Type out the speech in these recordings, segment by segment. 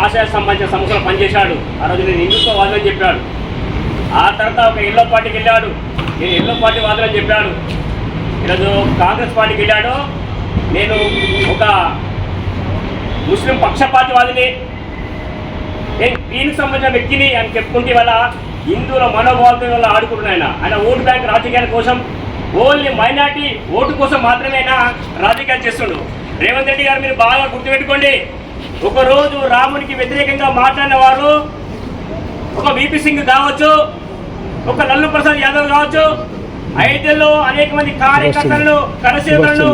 ఆశయ సంబంధించిన సంస్థలు పనిచేశాడు. ఆ రోజు నేను హిందుత్వ వాదని చెప్పాడు. ఆ తర్వాత ఒక ఎల్లో పార్టీకి వెళ్ళాడు. నేను ఎల్లో పార్టీ వాదని చెప్పాడు. ఈరోజు కాంగ్రెస్ పార్టీకి వెళ్ళాడు. నేను ఒక ముస్లిం పక్షపాతివాదిని నేను దీనికి సంబంధించిన వ్యక్తిని అని చెప్పుకుంటే వల్ల హిందువుల మనోభావాలతో వల్ల ఆడుకుంటున్నాయన ఆయన. ఆయన ఓటు బ్యాంక్ రాజకీయాల కోసం ఓన్లీ మైనార్టీ ఓటు కోసం మాత్రమే ఆయన రాజకీయాలు చేస్తుండు. రేవంత్ రెడ్డి గారు మీరు బాగా గుర్తుపెట్టుకోండి. ఒకరోజు రామునికి వ్యతిరేకంగా మాట్లాడిన వారు ఒక విపి సింగ్ కావచ్చు ఒక లల్లు ప్రసాద్ యాదవ్ కావచ్చు ఐదులో అనేక మంది కార్యకర్తలను కరసేవలను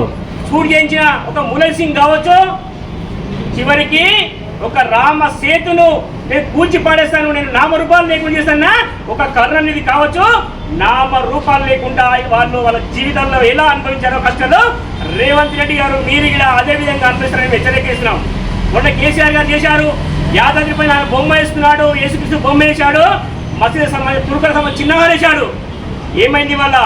షూట్ చేయించిన ఒక ములల్ సింగ్ కావచ్చు చివరికి ఒక రామ సేతును నేను కూల్చి పాడేస్తాను నేను నామ రూపాలు లేకుండా చేస్తానా? ఒక కర్ర అనేది కావచ్చు నామ రూపాలు లేకుండా వాళ్ళు వాళ్ళ జీవితంలో ఎలా అనుభవించారో కష్టాలు రేవంత్ రెడ్డి గారు మీరు కూడా అదే విధంగా అనుభవిస్తారని హెచ్చరికేస్తున్నాం మొన్న కేసీఆర్ గారు చేశారు. యాదాద్రి పైన ఆయన బొమ్మ వేస్తున్నాడు. యేసుక్రీస్తు బొమ్మ వేశాడు. మసీదు సమాజం తురుకల సమాజం చిన్నగా వేశాడు. ఏమైంది ఇవాళ?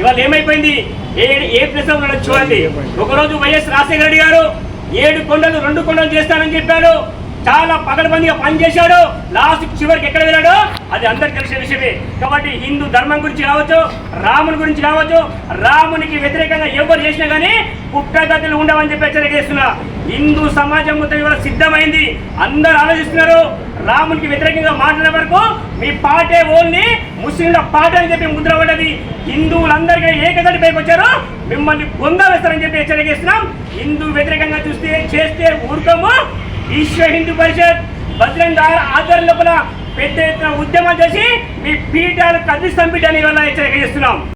ఇవాళ ఏమైపోయింది? ఏ ఏ ప్లేస్ ఉన్నాడో చూడండి. ఒకరోజు వైఎస్ రాజశేఖర రెడ్డి గారు ఏడు కొండలు రెండు కొండలు చేస్తానని చెప్పాడు. చాలా పగడబందిగా పనిచేశాడు. లాస్ట్ చివరికి ఎక్కడ వెళ్ళాడు? అది అందరికి తెలిసిన విషయమే. కాబట్టి హిందూ ధర్మం గురించి కావచ్చు రాముని గురించి కావచ్చు రామునికి వ్యతిరేకంగా ఎవరు చేసినా కానీ పుట్టగతులు ఉండవని చెప్పి హెచ్చరిక చేస్తున్నా. హిందూ సమాజం మొత్తం ఇవాళ సిద్ధమైంది. అందరు ఆలోచిస్తున్నారు రామునికి వ్యతిరేకంగా మాట్లాడే వరకు మీ పాటే ఓన్లీ ముస్లింల పాట అని చెప్పి ముద్ర పడ్డది. హిందువులందరికీ ఏకగటి పైకి వచ్చారు. మిమ్మల్ని బొంద వేస్తారని చెప్పి హెచ్చరిక చేస్తున్నాం. హిందూ వ్యతిరేకంగా చూస్తే చేస్తే ఊరుకము. విశ్వ హిందూ పరిషత్ బజరంగ ఆధ్వర్యం లోపల పెద్ద ఎత్తున ఉద్యమం చేసి మీ పీఠాలు కదిలిస్తాం బిడ్డని వల్ల హెచ్చరిక చేస్తున్నాం.